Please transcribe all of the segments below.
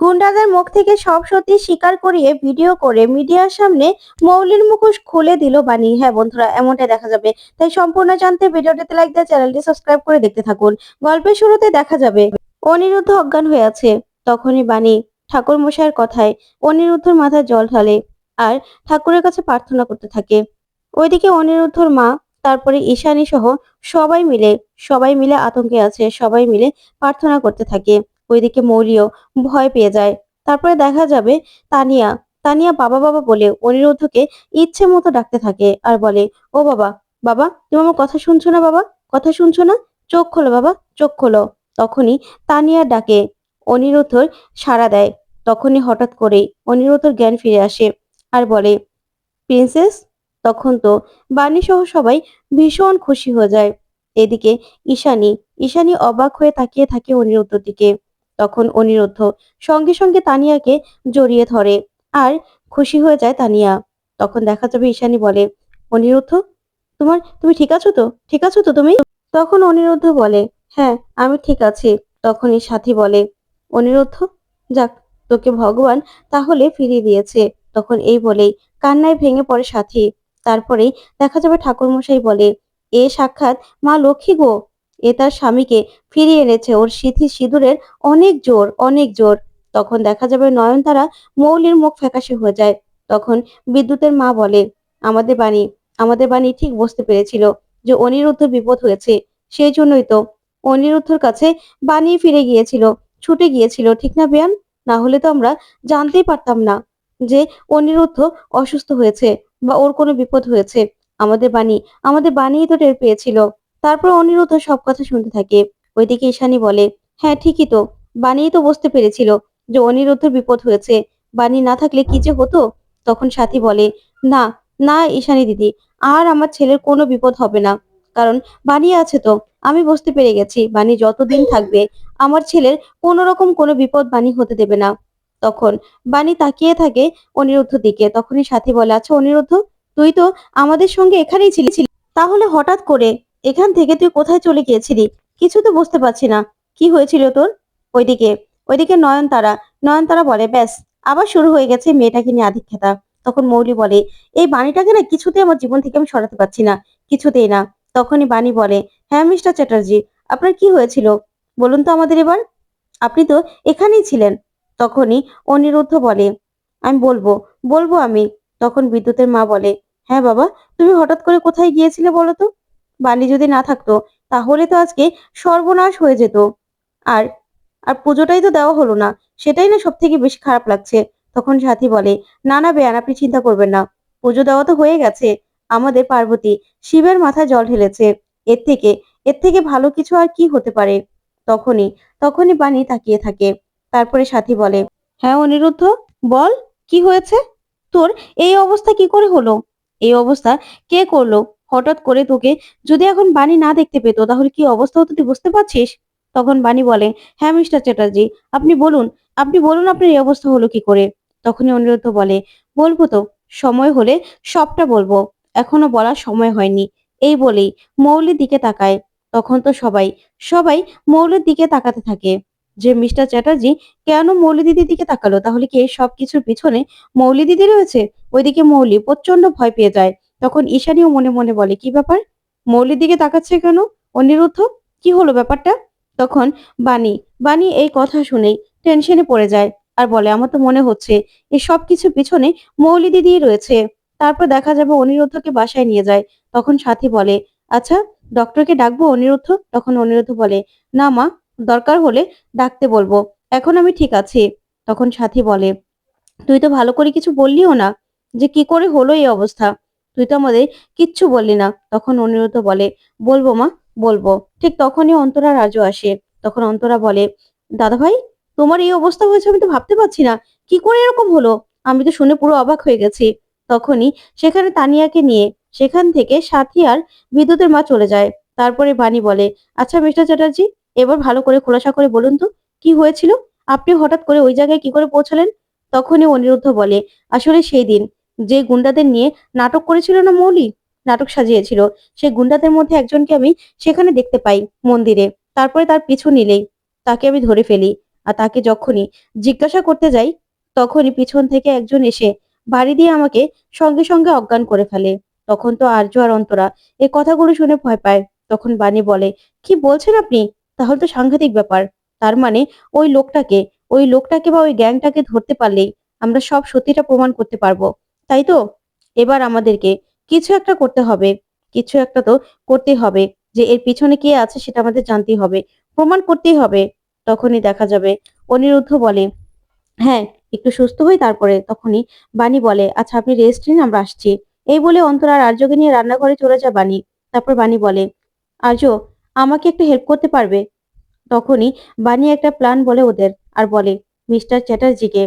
গুন্ডাদের মুখ থেকে সব সত্যি স্বীকার করিয়ে ভিডিও করে মিডিয়ার সামনে মৌলির মুখোশ খুলে দিল বাণী। হ্যাঁ বন্ধুরা, এমনটাই দেখা যাবে। তাই সম্পূর্ণ জানতে ভিডিওটিতে লাইক দিয়ে চ্যানেলটি সাবস্ক্রাইব করে দেখতে থাকুন। গল্পের শুরুতে দেখা যাবে, অনিরুদ্ধ অজ্ঞান হয়ে আছে। তখনই বাণী ঠাকুর মশাইয়ের কথায় অনিরুদ্ধর মাথায় জল ঢালে আর ঠাকুরের কাছে প্রার্থনা করতে থাকে। ওইদিকে অনিরুদ্ধর মা, তারপরে ঈশানী সহ সবাই মিলে সবাই মিলে আতঙ্কে আছে, সবাই মিলে প্রার্থনা করতে থাকে। ওইদিকে মৌলিও ভয় পেয়ে যায়। তারপরে দেখা যাবে তানিয়া তানিয়া বাবা বাবা বলে অনিরুদ্ধকে ইচ্ছে মতো ডাকতে থাকে আর বলে, ও বাবা বাবা, তুমি আমার কথা শুনছো না বাবা? কথা শুনছো না? চোখ খোলো বাবা, চোখ খোলো। তখনই তানিয়া ডাকে, অনিরুদ্ধর সাড়া দেয়। তখনই হঠাৎ করেই অনিরুদ্ধর জ্ঞান ফিরে আসে আর বলে, প্রিন্সেস? তখন তো বাণী সহ সবাই ভীষণ খুশি হয়ে যায়। এদিকে ঈশানী ঈশানী অবাক হয়ে তাকিয়ে থাকে অনিরুদ্ধর দিকে। তখন অনিরুদ্ধ সঙ্গে সঙ্গে তানিয়াকে জড়িয়ে ধরে আর খুশি হয়ে যায় তানিয়া। তখন দেখা যাবে ঈশানী বলে, অনিরুদ্ধ, তোমার, তুমি ঠিক আছো তো? ঠিক আছো তো তুমি? তখন অনিরুদ্ধ বলে হ্যাঁ আমি ঠিক আছি। তখনই সাথী বলে, অনিরুদ্ধ, যাক, তোকে ভগবান তাহলে ফিরিয়ে দিয়েছে। তখন এই বলেই কান্নায় ভেঙে পড়ে সাথী। তারপরেই দেখা যাবে ঠাকুরমশাই বলে, এ সাক্ষাৎ মা লক্ষ্মী গো? এ তার স্বামীকে ফিরিয়ে এনেছে ওর সিথি সিঁদুরের অনেক জোর অনেক জোর। তখন দেখা যাবে নয়নতারা মৌলির মুখ ফ্যাকাশে হয়ে যায়। তখন বিদ্যুতের মা বলে, আমাদের বাণী আমাদের বাণী ঠিক বুঝতে পেরেছিল যে অনিরুদ্ধ বিপদ হয়েছে। সেই জন্যই তো অনিরুদ্ধর কাছে বাণী ফিরে গিয়েছিল, ছুটে গিয়েছিল, ঠিক না বেয়ান? না হলে তো আমরা জানতেই পারতাম না যে অনিরুদ্ধ অসুস্থ হয়েছে বা ওর কোনো বিপদ হয়েছে। আমাদের বাণী আমাদের বাণী তো টের পেয়েছিল। তারপর অনিরুদ্ধ সব কথা শুনতে থাকে। ওইদিকে ঈশানী বলে হ্যাঁ ঠিকই তো। বাণী তো বুঝতে পেরেছিল যে অনিরুদ্ধর বিপদ হয়েছে। বাণী না থাকলে কি যে হতো? তখন সাথী বলে, না না ঈশানী দিদি, আর আমার ছেলের কোনো বিপদ হবে না। কারণ বাণী আছে তো, আমি বুঝতে পেরে গেছি। বাণী যতদিন থাকবে, আমার ছেলের কোনো রকম কোনো বিপদ বাণী হতে দেবে না। তখন বাণী তাকিয়ে থাকে অনিরুদ্ধ দিকে। তখনই সাথী বলে আচ্ছা অনিরুদ্ধ, তুই তো আমাদের সঙ্গে এখানেই ছিলি। তাহলে হঠাৎ করে এখান থেকে তুই কোথায় চলে গিয়েছিলি? কিছু তো বুঝতে পারছি না। কি হয়েছিল তোর? ওইদিকে ওইদিকে নয়নতারা নয়নতারা বলে, ব্যাস, আবার শুরু হয়ে গেছে মেয়েটাকে নিয়ে আধিক্ষেতা। তখন মৌলি বলে, এই বাণীটাকে না কিছুতেই আমার জীবন থেকে আমি সরাতে পারছি না, কিছুতেই না। তখনই বাণী বলে হ্যাঁ মিস্টার চ্যাটার্জি, আপনার কি হয়েছিল? বলুন তো আমাদের এবার। আপনি তো এখানেই ছিলেন। তখনই অনিরুদ্ধ বলে, আমি বলব বলব আমি। তখন বিদ্যুতের মা বলে হ্যাঁ বাবা, তুমি হঠাৎ করে কোথায় গিয়েছিলে বলো তো? বাণী যদি না থাকতো, তাহলে তো আজকে সর্বনাশ হয়ে যেত। আর আর পুজোটাই তো দেওয়া হলো না, সেটাই না সব থেকে বেশি খারাপ লাগছে। তখন সাথী বলে, না না, বেয়ান, আপনি চিন্তা করবেন না। পুজো দেওয়া তো হয়ে গেছে। আমাদের পার্বতী শিবের মাথায় জল ঢেলেছে। এর থেকে এর থেকে ভালো কিছু আর কি হতে পারে? তখনই তখনই বাণী তাকিয়ে থাকে। তারপরে সাথী বলে হ্যাঁ অনিরুদ্ধ, বল, কি হয়েছে? তোর এই অবস্থা কি করে হলো? এই অবস্থা কে করল? হঠাৎ করে তোকে যদি এখন বাণী না দেখতে পেতো, তাহলে কি অবস্থা হতো তুই বুঝতে পারছিস? তখন বাণী বলে হ্যাঁ মিস্টার চ্যাটার্জি, আপনি বলুন আপনি বলুন আপনার এই অবস্থা হলো কি করে? তখনই অনিরুদ্ধ বলে, বলব তো, সময় হলে সবটা বলব। এখনও বলার সময় হয়নি। এই বলেই মৌলির দিকে তাকায়। তখন তো সবাই সবাই মৌলির দিকে তাকাতে থাকে। যে মিস্টার চ্যাটার্জি কেন মৌলি দিদির দিকে তাকালো? তাহলে কি এই সব কিছুর পিছনে মৌলি দিদি রয়েছে? ওইদিকে মৌলি প্রচণ্ড ভয় পেয়ে যায়। তখন ঈশানীও মনে মনে বলে, কি ব্যাপার? মৌলির দিকে তাকাচ্ছে কেন? অনিরুদ্ধ কি হলো ব্যাপারটা? তখন, বাণী বাণী এই কথা শুনেই টেনশনে পড়ে যায়। আর বলে, আমার তো মনে হচ্ছে এই সব কিছুর পিছনে মৌলি দিদি রয়েছে। তারপর দেখা যাবে অনিরুদ্ধকে বাসায় নিয়ে যায়। তখন সাথী বলে আচ্ছা ডক্টরকে ডাকবো অনিরুদ্ধ? তখন অনিরুদ্ধ বলে, না মা, দরকার হলে ডাকতে বলব। এখন আমি ঠিক আছি। তখন সাথী বলে, তুই তো ভালো করে কিছু বললিও না যে কি করে হলো এই অবস্থা? তুই তো আমাদের কিচ্ছু বললি না। তখন অনিরুদ্ধ বলে, বলব মা, বলব। ঠিক তখনই অন্তরা রাজু আসে। তখন অন্তরা বলে দাদা ভাই তোমার এই অবস্থা হয়েছে আমি তো ভাবতে পারছি না। কি করে এরকম হলো? আমি তো শুনে পুরো অবাক হয়ে গেছি। তখনই সেখানে তানিয়াকে নিয়ে সেখান থেকে সাথী আর বিদ্যুতের মা চলে যায়। তারপরে বাণী বলে আচ্ছা মিস্টার চ্যাটার্জি, এবার ভালো করে খোলাসা করে বলুন তো, কি হয়েছিল? আপনি হঠাৎ করে ওই জায়গায় কি করে পৌঁছালেন? তখনই অনিরুদ্ধ বলে, আসলে সেই দিন যে গুন্ডাদের নিয়ে নাটক করেছিল না মৌলি? নাটক সাজিয়েছিল। সেই গুন্ডাদের মধ্যে একজনকে আমি সেখানে দেখতে পাই মন্দিরে। তারপরে তার পিছু নিলেই, তাকে আমি ধরে ফেলি আর তাকে যখনই জিজ্ঞাসা করতে যাই, তখনই পিছন থেকে একজন এসে বাড়ি দিয়ে আমাকে সঙ্গে সঙ্গে অজ্ঞান করে ফেলে। তখন তো আর্য আর অন্তরা এই কথাগুলো শুনে ভয় পায়। তখন বাণী বলে, কি বলছেন আপনি? তাহলে তো সাংঘাতিক ব্যাপার। তার মানে ওই লোকটাকে ওই লোকটাকে বা ওই গ্যাংটাকে ধরতে পারলেই আমরা সব সত্যিটা প্রমাণ করতে পারব। তাই তো? এবার আমাদেরকে কিছু একটা করতে হবে, কিছু একটা তো করতে হবে, যে এর পিছনে কে আছে সেটা আমাদের জানতেই হবে, প্রমাণ করতেই হবে। তখনই দেখা যাবে, অনিরুদ্ধ বলে হ্যাঁ একটু সুস্থ হই তারপরে। তখনই বাণী বলে আচ্ছা আপনি রেস্ট নিন, আমরা আসছি। এই বলে অন্তর আর আর্যকে নিয়ে রান্নাঘরে চলে যায় বাণী। তারপর বাণী বলে, আর্য, আমাকে একটু হেল্প করতে পারবে? তখনই বাণী একটা প্ল্যান বলে ওদের, আর বলে, মিস্টার চ্যাটার্জিকে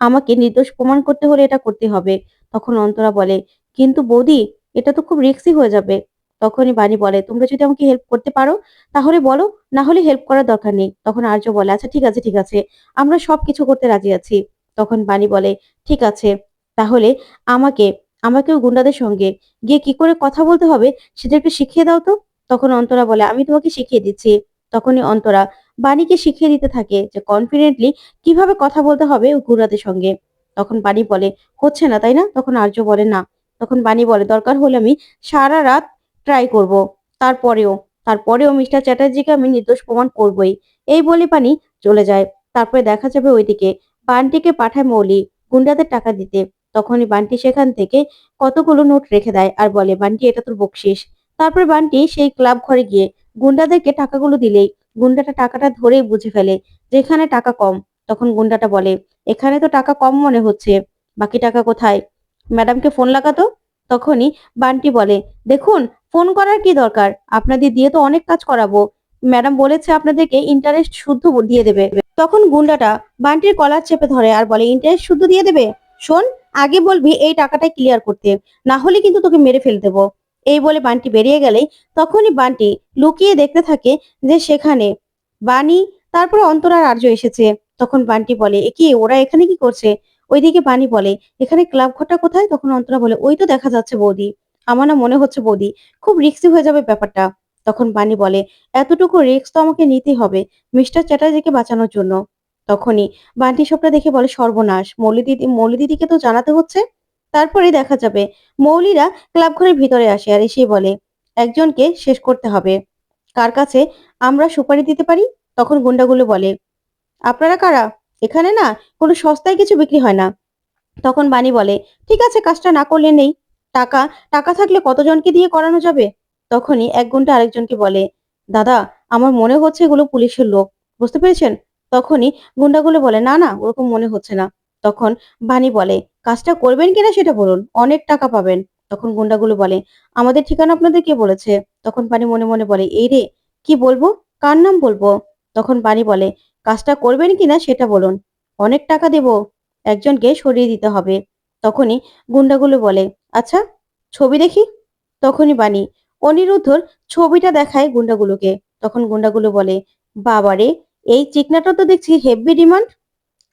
আমাকে নির্দোষ প্রমাণ করতে হলে এটা করতে হবে। তখন অন্তরা বলে, কিন্তু বৌদি, এটা তো খুব রিস্কি হয়ে যাবে। তখনই বাণী বলে, তোমরা যদি আমাকে হেল্প করতে পারো, তাহলে বলো, না হলে হেল্প করার দরকার নেই। তখন আর্য বলে আচ্ছা ঠিক আছে ঠিক আছে, আমরা সব কিছু করতে রাজি আছি। তখন বাণী বলে, ঠিক আছে, তাহলে আমাকে আমাকে আমাকেও গুন্ডাদের সঙ্গে গিয়ে কি করে কথা বলতে হবে সেটা একটু শিখিয়ে দাও তো? তখন অন্তরা বলে, আমি তোমাকে শিখিয়ে দিচ্ছি। তখনই অন্তরা বাণীকে শিখিয়ে দিতে থাকে যে কনফিডেন্টলি কীভাবে কথা বলতে হবে ওই গুন্ডাদের সঙ্গে। তখন বাণী বলে, হচ্ছে না, তাই না? তখন আর্য বলে, না। তখন বাণী বলে, দরকার হলে আমি সারা রাত ট্রাই করব। তারপরেও তারপরেও মিস্টার চ্যাটার্জিকে আমি নির্দোষ প্রমাণ করবই। এই বলে বাণী চলে যায়। তারপরে দেখা যাবে ওইদিকে, বান্টিকে পাঠায় মৌলি গুন্ডাদের টাকা দিতে। তখনই বান্টি সেখান থেকে কতগুলো নোট রেখে দেয় আর বলে, বান্টি, এটা তোর বকশিস। তারপরে বান্টি সেই ক্লাব ঘরে গিয়ে গুন্ডাদেরকে টাকাগুলো দিলেই, গুন্ডাটা টাকাটা ধরেই বুঝে ফেলে, যেখানে টাকা কম তখন গুন্ডাটা বলে, এখানে তো টাকা কম মনে হচ্ছে, বাকি টাকা কোথায়? ম্যাডামকে ফোন লাগাতো? তখনই বান্টি বলে, দেখুন, ফোন করার কি দরকার? আপনাদের দিয়ে তো অনেক কাজ করাবো। ম্যাডাম বলেছে আপনাদেরকে ইন্টারেস্ট শুদ্ধ দিয়ে দেবে। তখন গুন্ডাটা বান্টির কলার চেপে ধরে আর বলে ইন্টারেস্ট শুদ্ধ দিয়ে দেবে? শোন, আগে বলবি এই টাকাটা ক্লিয়ার করতে, না হলে কিন্তু তোকে মেরে ফেল দেবো। এই বলে বান্টি বেরিয়ে গেলেই তখনই বান্টি লুকিয়ে দেখতে থাকে যে সেখানে বাণী, তারপরে অন্তরার আর্য এসেছে। তখন বান্টি বলে, এ কি, ওরা এখানে কি করছে? ওইদিকে বাণী বলে, এখানে ক্লাব ঘরটা কোথায়? তখন অন্তরা বলে, ওই তো দেখা যাচ্ছে বৌদি। আমার না মনে হচ্ছে বৌদি, খুব রিক্সি হয়ে যাবে ব্যাপারটা। তখন বাণী বলে, এতটুকু রিক্স তো আমাকে নিতেই হবে মিস্টার চ্যাটার্জিকে বাঁচানোর জন্য। তখনই বান্টি সবটা দেখে বলে, সর্বনাশ, মৌলি দিদি, মৌলি দিদিকে তো জানাতে হচ্ছে? তারপরে দেখা যাবে, মৌলিরা ক্লাব ঘরের ভিতরে আসে আর এসে বলে, একজনকে শেষ করতে হবে। কার কাছে আমরা সুপারি দিতে পারি? তখন গুন্ডাগুলো বলে আপনারা কারা? এখানে না কোনো সস্তায় কিছু বিক্রি হয় না। তখন বাণী বলে, ঠিক আছে, কাজটা না করলে নেই। টাকা টাকা থাকলে কতজনকে দিয়ে করানো যাবে? তখনই এক গুন্ডা আরেকজনকে বলে, দাদা, আমার মনে হচ্ছে এগুলো পুলিশের লোক। বুঝতে পেরেছেন? তখনই গুন্ডাগুলো বলে, না না, ওরকম মনে হচ্ছে না। তখন বাণী বলে, কাজটা করবেন কিনা সেটা বলুন, অনেক টাকা পাবেন। তখন গুন্ডাগুলো বলে, আমাদের ঠিকানা আপনাদের কে বলেছে? তখন বাণী মনে মনে বলে, এই রে, কি বলব? কার নাম বলব? তখন বাণী বলে কাজটা করবেন কি না সেটা বলুন। অনেক টাকা দেব, একজনকে সরিয়ে দিতে হবে। তখনই গুন্ডাগুলো বলে আচ্ছা ছবি দেখি? তখনই বাণী, অনিরুদ্ধর ছবিটা দেখায় গুন্ডাগুলোকে। তখন গুন্ডাগুলো বলে, বাবারে, এই চিকনাটা তো দেখছি হেভি ডিমান্ড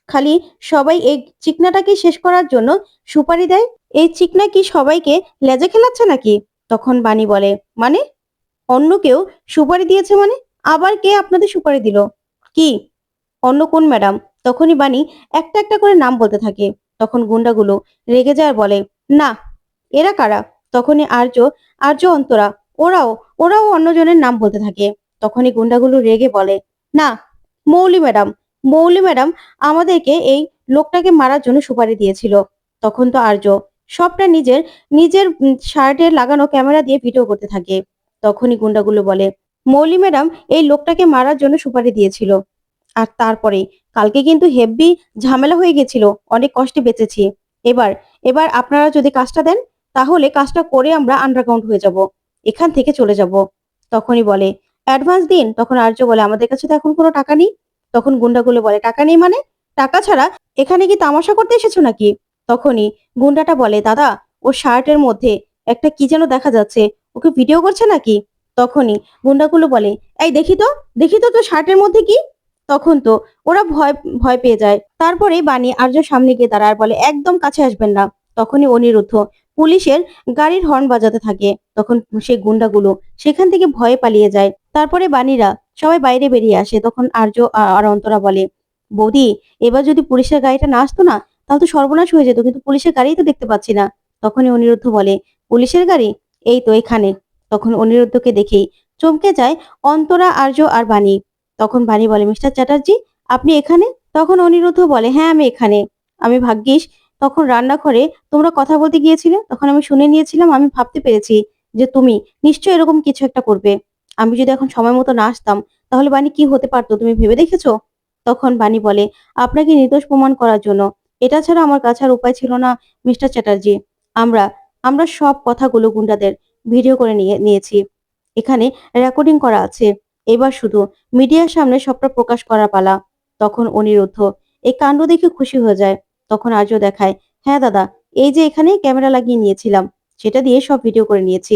খালি সবাই এই চিকনাটাকে শেষ করার জন্য সুপারি দেয়? এই চিকনা কি সবাইকে লেজে খেলাচ্ছে নাকি? তখন বাণী বলে মানে? অন্য কেউ সুপারি দিয়েছে মানে? আবার কে আপনাদের সুপারি দিল? কি? অন্য কোন ম্যাডাম? তখনই বাণী একটা একটা করে নাম বলতে থাকে। তখন গুন্ডাগুলো রেগে যায় বলে, না, এরা কারা? তখনই আর্য আর্য অন্তরা, ওরাও ওরাও অন্যজনের নাম বলতে থাকে। তখনই গুন্ডাগুলো রেগে বলে, না, মৌলি ম্যাডাম মৌলি ম্যাডাম আমাদেরকে এই লোকটাকে মারার জন্য সুপারি দিয়েছিল। তখন তো আর্য, সবটা নিজের নিজের শার্টে লাগানো ক্যামেরা দিয়ে ভিডিও করতে থাকে। তখনই গুন্ডাগুলো বলে, মৌলি ম্যাডাম এই লোকটাকে মারার জন্য সুপারি দিয়েছিল। আর তারপরে কালকে কিন্তু হেভি ঝামেলা হয়ে গেছিল, অনেক কষ্টে বেঁচেছি। এবার এবার আপনারা যদি কাজটা দেন, তাহলে কাজটা করে আমরা আন্ডারগ্রাউন্ড হয়ে যাব, এখান থেকে চলে যাব। তখনই বলে অ্যাডভান্স দিন। তখন আর্য বলে, আমাদের কাছে তো এখন কোনো টাকা নেই। তখন গুন্ডাগুলো বলে, টাকা নেই মানে? টাকা ছাড়া এখানে কি তামাশা করতে এসেছ নাকি? তখনই গুন্ডাটা বলে, দাদা ও শার্টের মধ্যে একটা কি যেন দেখা যাচ্ছে ওকে ভিডিও করছে নাকি? তখনই গুন্ডাগুলো বলে, এই দেখি তো দেখি তো তোর শার্টের মধ্যে কি? তখন তো ওরা ভয় ভয় পেয়ে যায়। তারপরে বাণী আর্য সামনে গিয়ে দাঁড়ায় বলে, একদম কাছে আসবেন না। তখনই অনিরুদ্ধ পুলিশের গাড়ির হর্ন বাজাতে থাকে। তখন সেই গুন্ডাগুলো সেখান থেকে ভয়ে পালিয়ে যায়। তারপরে বাণীরা সবাই বাইরে বেরিয়ে আসে। তখন আর্য আর অন্তরা বলে, বৌদি, এবার যদি পুলিশের গাড়িটা না আসতো না, তাহলে তো সর্বনাশ হয়ে যেত। কিন্তু পুলিশের গাড়িই তো দেখতে পাচ্ছি না। তখনই অনিরুদ্ধ বলে, পুলিশের গাড়ি? এই তো এখানে। তখন অনিরুদ্ধকে দেখেই চমকে যায় অন্তরা, আর্য আর বাণী। তখন বাণী বলে, মিস্টার চ্যাটার্জি, আপনি এখানে? তখন অনিরুদ্ধ বলে হ্যাঁ আমি এখানে। আমি ভাগ্যিস, তখন রান্নাঘরে তোমরা কথা বলতে গিয়েছিলে, তখন আমি শুনে নিয়েছিলাম, আমি ভাবতে পেরেছি যে তুমি নিশ্চয়ই এরকম কিছু একটা করবে। আমি যদি এখন সময় মতো না আসতাম, তাহলে বাণী কি হতে পারতো, তুমি ভেবে দেখেছ? তখন বাণী বলে, আপনাকে নির্দোষ প্রমাণ করার জন্য। এটা ছাড়া আমার কাছে আর উপায় ছিল না, মিস্টার চ্যাটার্জি। আমরা আমরা সব কথাগুলো গুন্ডাদের ভিডিও করে নিয়ে, নিয়েছি। এখানে রেকর্ডিং করা আছে। এবার শুধু মিডিয়ার সামনে সবটা প্রকাশ করা পালা। তখন অনিরুদ্ধ এই কাণ্ড দেখে খুশি হয়ে যায়। তখন আজও দেখায় হ্যাঁ দাদা, এই যে এখানে ক্যামেরা লাগিয়ে নিয়েছিলাম, সেটা দিয়ে সব ভিডিও করে নিয়েছি।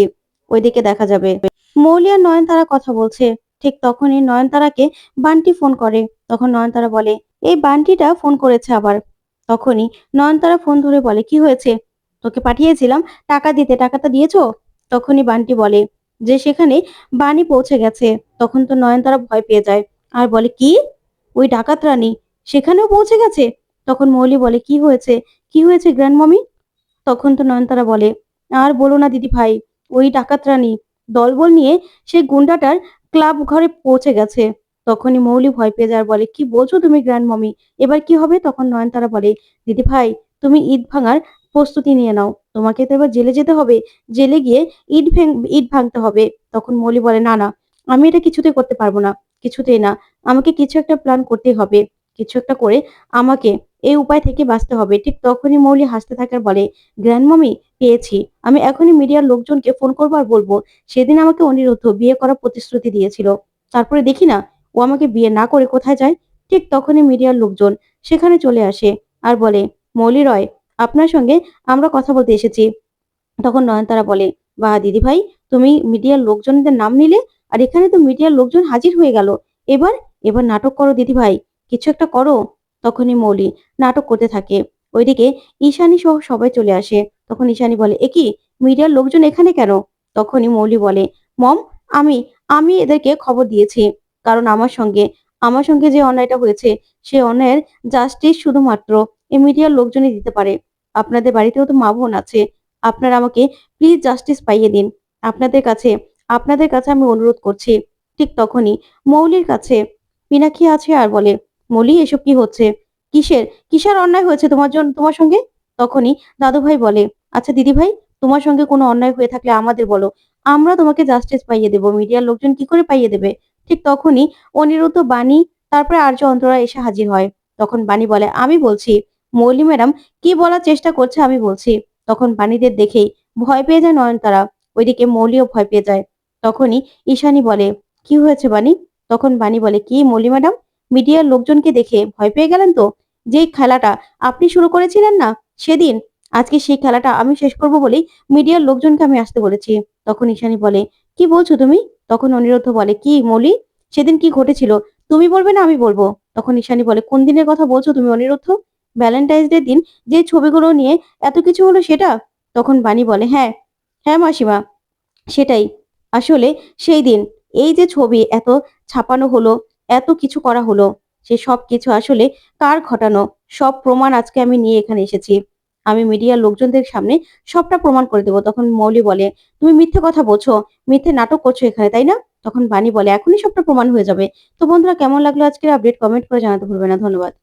ওইদিকে দেখা যাবে। মৌলি আর নয়নতারা কথা বলছে। ঠিক তখনই নয়নতারাকে বান্টি ফোন করে। তখন নয়নতারা বলে, এই বান্টিটা ফোন করেছে আবার। তখনই নয়নতারা ফোন ধরে বলে, কি হয়েছে? তোকে পাঠিয়েছিলাম, টাকা দিতে, টাকাটা দিয়েছ? তখনই বান্টি বলে যে সেখানে বাণী পৌঁছে গেছে, তখন তো নয়নতারা ভয় পেয়ে যায়। আর বলে, কি? ওই ডাকাত রানী সেখানেও পৌঁছে গেছে? তখন মৌলি বলে, কি হয়েছে? কি হয়েছে গ্র্যান্ড মমি? তখন তো নয়নতারা বলে, আর বলো না দিদি ভাই, ওই ডাকাত রানী দলবল নিয়ে সেই গুন্ডাটার ক্লাব ঘরে পৌঁছে গেছে। তখনই মৌলি ভয় পেয়ে যায় বলে, কি বলছো তুমি গ্র্যান্ড মমি? এবার কি হবে? তখন নয়নতারা বলে, দিদি ভাই, তুমি ঈদ ভাঙার প্রস্তুতি নিয়ে নাও। তোমাকে তো এবার জেলে যেতে হবে। জেলে গিয়ে ইট ইট ভাঙতে হবে। তখন মৌলি বলে, না না, আমি এটা কিছুতেই করতে পারব না। কিছুতেই না। আমাকে কিছু একটা প্ল্যান করতেই হবে। কিছু একটা করে আমাকে এই উপায় থেকে বাঁচতে হবে। ঠিক তখনই মৌলি হাসতে থাকে আর বলে গ্র্যান্ড মমি পেয়েছি। আমি এখনই মিডিয়ার লোকজনকে ফোন করব আর বলব। সেদিন আমাকে অনিরুদ্ধ বিয়ে করার প্রতিশ্রুতি দিয়েছিল। তারপরে দেখি না, ও আমাকে বিয়ে না করে কোথায় যায়? ঠিক তখনই মিডিয়ার লোকজন সেখানে চলে আসে আর বলে, মৌলি রয় আপনার সঙ্গে আমরা কথা বলতে এসেছি। তখন নয়নতারা বলে বা দিদি ভাই তুমি মিডিয়ার লোকজনদের নাম নিলে আর এখানে তো মিডিয়ার লোকজন হাজির হয়ে গেল। এবার এবার নাটক করো দিদি ভাই কিছু একটা করো। তখনই মৌলি নাটক করতে থাকে। ওইদিকে ঈশানী সহ সবাই চলে আসে। তখন ঈশানী বলে, এ কি, মিডিয়ার লোকজন এখানে কেন? তখনই মৌলি বলে, মম, আমি আমি এদেরকে খবর দিয়েছি। কারণ আমার সঙ্গে আমার সঙ্গে যে অন্যায়টা হয়েছে, সে অন্যায়ের জাস্টিস শুধুমাত্র এই মিডিয়ার লোকজনই দিতে পারে। আপনাদের বাড়িতেও তো মা বোন আছে, আপনারা আমাকে প্লিজ জাস্টিস পাইয়ে দিন। আপনাদের কাছে আপনাদের কাছে আমি অনুরোধ করছি। ঠিক তখনই মৌলির কাছে পিনাকি আছে আর বলে, মৌলি, এসব কি হচ্ছে? কিসের কিসের অন্যায় হয়েছে তোমার জন্য তোমার সঙ্গে? তখনই দাদু ভাই বলে আচ্ছা দিদি ভাই তোমার সঙ্গে কোনো অন্যায় হয়ে থাকলে আমাদের বলো। আমরা তোমাকে জাস্টিস পাইয়ে দেবো। মিডিয়ার লোকজন কি করে পাইয়ে দেবে? ঠিক তখনই অনিরুদ্ধ বাণী, তারপরে আর্য অন্তরা এসে হাজির হয়। তখন বাণী বলে, আমি বলছি মৌলি ম্যাডাম, কি বলার চেষ্টা করছে আমি বলছি। তখন বাণীদের দেখেই ভয় পেয়ে যায় নয়নতারা। ওইদিকে মৌলিও ভয় পেয়ে যায়। তখনই ঈশানী বলে, কি হয়েছে বাণী? তখন বাণী বলে, কি মৌলি ম্যাডাম? মিডিয়ার লোকজনকে দেখে ভয় পেয়ে গেলেন তো? যেই খেলাটা আপনি শুরু করেছিলেন না? সেদিন? আজকে সেই খেলাটা আমি শেষ করব বলেই মিডিয়ার লোকজনকে আমি আসতে বলেছি। তখন ঈশানী বলে, কি বলছো তুমি? তখন অনিরুদ্ধ বলে, কি মৌলি? সেদিন কি ঘটেছিল? তুমি বলবে না আমি বলব? তখন ঈশানী বলে, কোন দিনের কথা বলছো তুমি অনিরুদ্ধ? ভ্যালেন্টাইন্স ডে দিন যে ছবিগুলো নিয়ে এত কিছু হলো সেটা? তখন বাণী বলে হ্যাঁ হ্যাঁ মাসিমা, সেটাই। আসলে সেই দিন এই যে ছবি এত ছাপানো হলো, এত কিছু করা হলো, সে সব কিছু আসলে কার ঘটানো? সব প্রমাণ আজকে আমি নিয়ে এখানে এসেছি। আমি মিডিয়ার লোকজনদের সামনে সবটা প্রমাণ করে দেবো। তখন মৌলি বলে, তুমি মিথ্যে কথা বলছো, মিথ্যে নাটক করছ এখানে, তাই না? তখন বাণী বলে, এখনই সবটা প্রমাণ হয়ে যাবে। তো বন্ধুরা, কেমন লাগল আজকের আপডেট কমেন্ট করে জানাতে ভুলবে না। ধন্যবাদ।